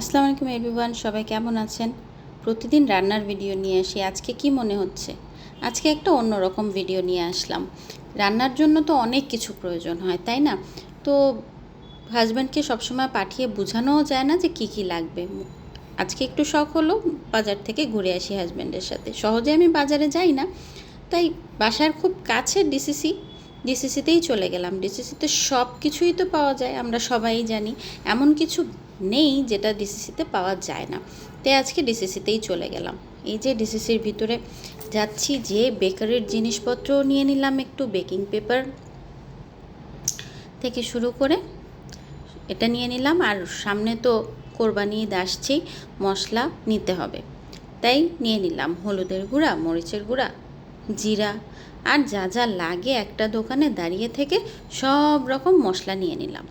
আসসালামু আলাইকুম এভরিওয়ান, সবাই কেমন আছেন? প্রতিদিন রান্নার ভিডিও নিয়ে আসি। আজকে কি মনে হচ্ছে? আজকে একটা অন্যরকম ভিডিও নিয়ে আসলাম। রান্নার জন্য তো অনেক কিছু প্রয়োজন হয়, তাই না? তো হাজব্যান্ডকে সবসময় পাঠিয়ে বোঝানোও যায় না যে কি কি লাগবে। আজকে একটু শখ হলো বাজার থেকে ঘুরে আসি হাজব্যান্ডের সাথে। সহজে আমি বাজারে যাই না, তাই বাসার খুব কাছে ডিসিসি ডিসিসিতেই চলে গেলাম। ডিসিসিতে সব কিছুই তো পাওয়া যায়, আমরা সবাই জানি। এমন কিছু নেই, যেটা ডিসিসিতে পাওয়া যায় না। তাই আজকে ডিসিসিতেই চলে গেলাম। এই যে ডিসিসির ভিতরে যাচ্ছি যে বেকারির জিনিসপত্র নিয়ে নিলাম একটু, বেকিং পেপার থেকে শুরু করে এটা নিয়ে নিলাম। আর সামনে তো কোরবানি ঈদ আসছেই, মশলা নিতে হবে। তাই নিয়ে নিলাম। হলুদের গুঁড়া, মরিচের গুঁড়া, জিরা, আর যা যা লাগে একটা দোকানে দাঁড়িয়ে থেকে সব রকম মশলা নিয়ে নিলাম।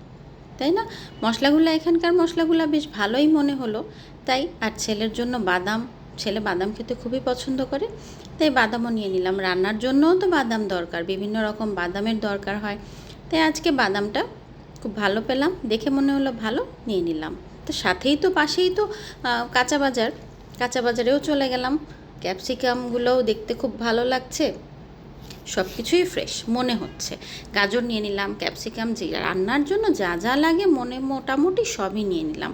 তাই না? মশলাগুলো, এখানকার মশলাগুলো বেশ ভালোই মনে হলো। তাই, আর ছেলের জন্য বাদাম, ছেলে বাদাম খেতে খুবই পছন্দ করে। তাই বাদামও নিয়ে নিলাম। রান্নার জন্যও তো বাদাম দরকার, বিভিন্ন রকম বাদামের দরকার হয়। তাই আজকে বাদামটা খুব ভালো পেলাম, দেখে মনে হলো ভালো, নিয়ে নিলাম। তো সাথেই তো, পাশেই তো কাঁচা বাজার। কাঁচা বাজারেও চলে গেলাম। ক্যাপসিকামগুলোও দেখতে খুব ভালো লাগছে। সব কিছুই ফ্রেশ মনে হচ্ছে। গাজর নিয়ে নিলাম ক্যাপসিকাম যে রান্নার জন্য যা যা লাগে মনে মোটামুটি সবই নিয়ে নিলাম।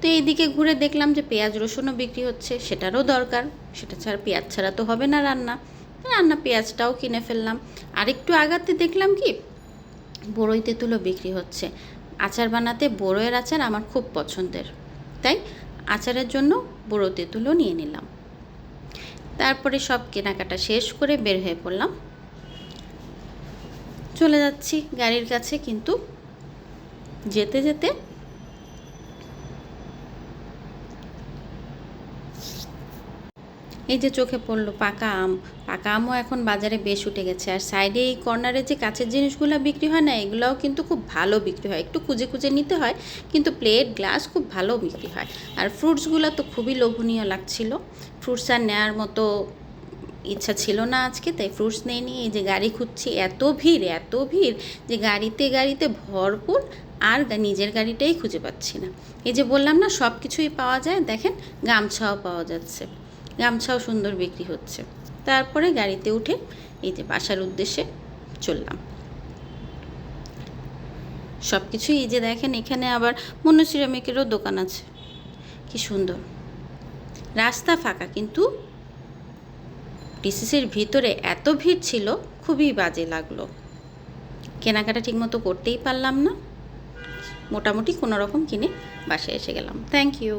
তো এইদিকে ঘুরে দেখলাম যে পেঁয়াজ রসুনও বিক্রি হচ্ছে, সেটারও দরকার। সেটা ছাড়া পেঁয়াজ ছাড়া তো হবে না রান্না। রান্না পেঁয়াজটাও কিনে ফেললাম। আরেকটু আগাতে দেখলাম কি বড়ই তেঁতুলও বিক্রি হচ্ছে। আচার বানাতে বড়োয়ের আচার আমার খুব পছন্দের। তাই আচারের জন্য বড়ো তেঁতুলও নিয়ে নিলাম। তারপরে সব কেনাকাটা শেষ করে বের হয়ে পড়লাম। চলে যাচ্ছি গাড়ির কাছে, কিন্তু যেতে যেতে এই যে চোখে পড়ল পাকা আম। পাকা আমও এখন বাজারে বেশ উঠে গেছে। আর সাইডে এই কর্নারে যে কাছের জিনিসগুলো বিক্রি হয় না, এগুলোও কিন্তু খুব ভালো বিক্রি হয়। একটু খুঁজে খুঁজে নিতে হয়, কিন্তু প্লেট গ্লাস খুব ভালো বিক্রি হয়। আর ফ্রুটসগুলো তো খুবই লোভনীয় লাগছিল। ফ্রুটস আর নেওয়ার মতো ইচ্ছা ছিল না আজকে, তাই ফ্রুটস নেই নিয়ে এই যে গাড়ি খুঁজছি, এত ভিড় এত ভিড় যে গাড়িতে গাড়িতে ভরপুর আর নিজের গাড়িটাই খুঁজে পাচ্ছি না। এই যে বললাম না সব কিছুই পাওয়া যায়, দেখেন গামছাও পাওয়া যাচ্ছে, গামছাও সুন্দর বিক্রি হচ্ছে। তারপরে গাড়িতে উঠে এই যে বাসার উদ্দেশ্যে চললাম। সব কিছুই এই যে দেখেন, এখানে আবার মনুসিরামিকেরও দোকান আছে, কি সুন্দর। রাস্তা ফাঁকা, কিন্তু ডিসিসির ভিতরে এত ভিড় ছিল, খুবই বাজে লাগল। কেনাকাটা ঠিকমতো করতেই পারলাম না। মোটামুটি কোনোরকম কিনে বাসায় এসে গেলাম। Thank you